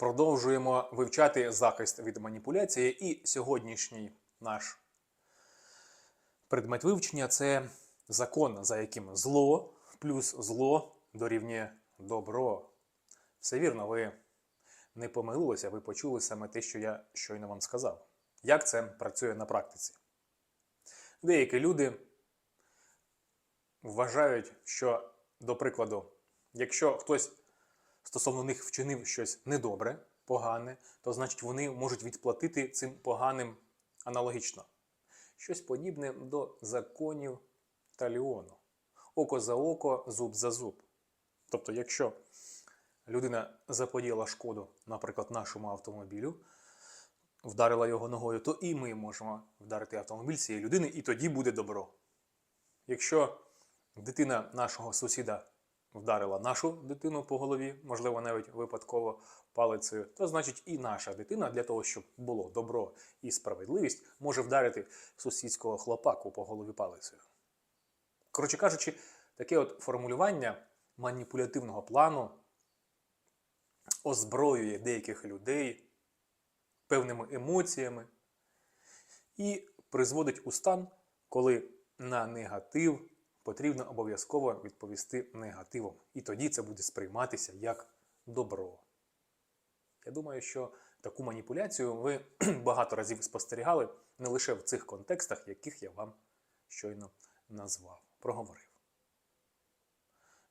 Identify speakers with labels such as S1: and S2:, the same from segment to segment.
S1: Продовжуємо вивчати захист від маніпуляції, і сьогоднішній наш предмет вивчення це закон, за яким зло плюс зло дорівнює добро. Все вірно, ви не помилилися, ви почули саме те, що я щойно вам сказав. Як це працює на практиці? Деякі люди вважають, що, до прикладу, якщо хтось стосовно них вчинив щось недобре, погане, то значить вони можуть відплатити цим поганим аналогічно. Щось подібне до законів таліону. Око за око, зуб за зуб. Тобто, якщо людина заподіяла шкоду, наприклад, нашому автомобілю, вдарила його ногою, то і ми можемо вдарити автомобіль цієї людини, і тоді буде добро. Якщо дитина нашого сусіда вдарила нашу дитину по голові, можливо, навіть випадково палицею, то значить і наша дитина для того, щоб було добро і справедливість, може вдарити сусідського хлопаку по голові палицею. Коротше кажучи, таке от формулювання маніпулятивного плану озброює деяких людей певними емоціями і призводить у стан, коли на негатив потрібно обов'язково відповісти негативом. І тоді це буде сприйматися як добро. Я думаю, що таку маніпуляцію ви багато разів спостерігали не лише в цих контекстах, яких я вам щойно назвав, проговорив.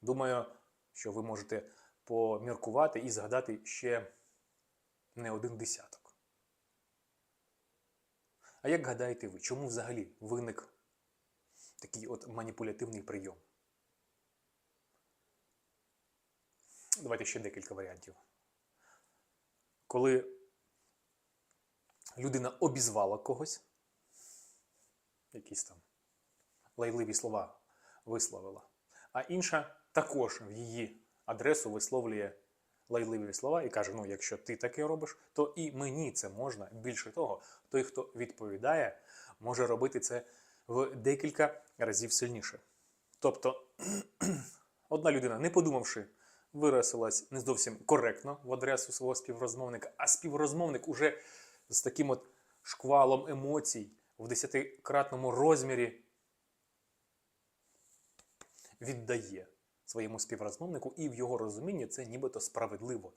S1: Думаю, що ви можете поміркувати і згадати ще не один десяток. А як гадаєте ви, чому взагалі виник такий от маніпулятивний прийом? Давайте ще декілька варіантів. Коли людина обізвала когось, якісь там лайливі слова висловила, а інша також в її адресу висловлює лайливі слова і каже: ну, якщо ти таке робиш, то і мені це можна. Більше того, той, хто відповідає, може робити це в декілька разів сильніше. Тобто, одна людина, не подумавши, виразилась не зовсім коректно в адресу свого співрозмовника, а співрозмовник уже з таким от шквалом емоцій в десятикратному розмірі віддає своєму співрозмовнику, і в його розумінні це нібито справедливо.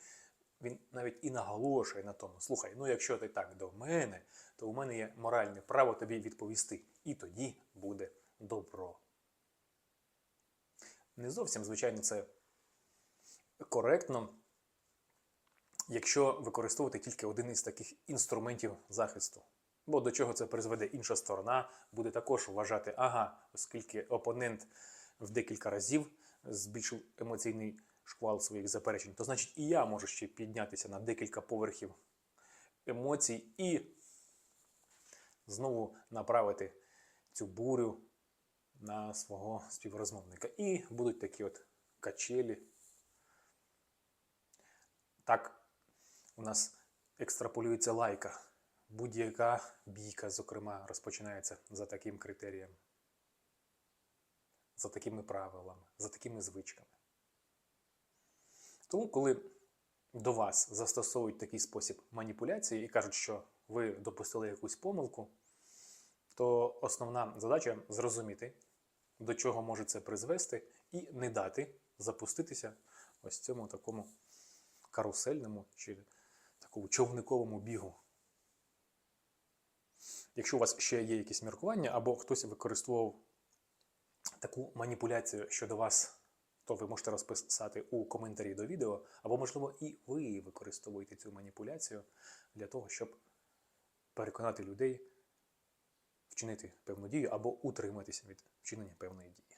S1: Він навіть і наголошує на тому: слухай, ну якщо ти так до мене, то у мене є моральне право тобі відповісти. І тоді буде добро. Не зовсім, звичайно, це коректно, якщо використовувати тільки один із таких інструментів захисту. Бо до чого це призведе інша сторона, буде також вважати, ага, оскільки опонент в декілька разів збільшив емоційний шквал своїх заперечень, то значить і я можу ще піднятися на декілька поверхів емоцій і знову направити цю бурю на свого співрозмовника. І будуть такі от качелі. Так, у нас екстраполюється лайка. Будь-яка бійка, зокрема, розпочинається за таким критерієм, за такими правилами, за такими звичками. Тому, коли до вас застосовують такий спосіб маніпуляції і кажуть, що ви допустили якусь помилку, то основна задача зрозуміти, до чого може це призвести, і не дати запуститися ось цьому такому карусельному чи такому човниковому бігу. Якщо у вас ще є якісь міркування, або хтось використовував таку маніпуляцію щодо вас, то ви можете розписати у коментарі до відео, або, можливо, і ви використовуєте цю маніпуляцію для того, щоб переконати людей вчинити певну дію або утриматися від вчинення певної дії.